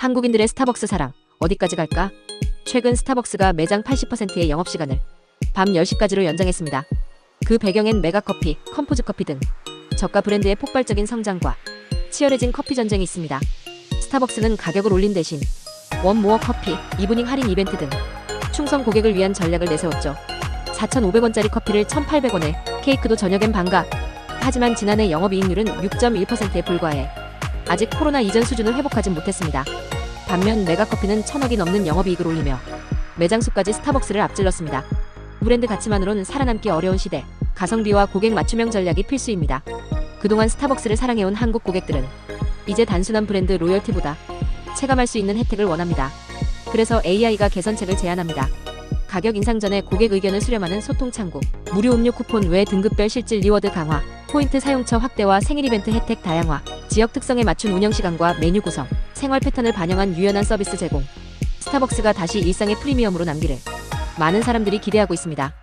한국인들의 스타벅스 사랑 어디까지 갈까? 최근 스타벅스가 매장 80%의 영업시간을 밤 10시까지로 연장했습니다. 그 배경엔 메가커피, 컴포즈 커피 등 저가 브랜드의 폭발적인 성장과 치열해진 커피 전쟁이 있습니다. 스타벅스는 가격을 올린 대신 원모어 커피, 이브닝 할인 이벤트 등 충성 고객을 위한 전략을 내세웠죠. 4,500원짜리 커피를 1,800원에 케이크도 저녁엔 반가. 하지만 지난해 영업이익률은 6.1%에 불과해 아직 코로나 이전 수준을 회복하진 못했습니다. 반면 메가커피는 천억이 넘는 영업이익을 올리며 매장 수까지 스타벅스를 앞질렀습니다. 브랜드 가치만으로는 살아남기 어려운 시대, 가성비와 고객 맞춤형 전략이 필수입니다. 그동안 스타벅스를 사랑해온 한국 고객들은 이제 단순한 브랜드 로열티보다 체감할 수 있는 혜택을 원합니다. 그래서 AI가 개선책을 제안합니다. 가격 인상 전에 고객 의견을 수렴하는 소통 창구, 무료 음료 쿠폰 외 등급별 실질 리워드 강화, 포인트 사용처 확대와 생일 이벤트 혜택 다양화, 지역 특성에 맞춘 운영 시간과 메뉴 구성, 생활 패턴을 반영한 유연한 서비스 제공. 스타벅스가 다시 일상의 프리미엄으로 남기를 많은 사람들이 기대하고 있습니다.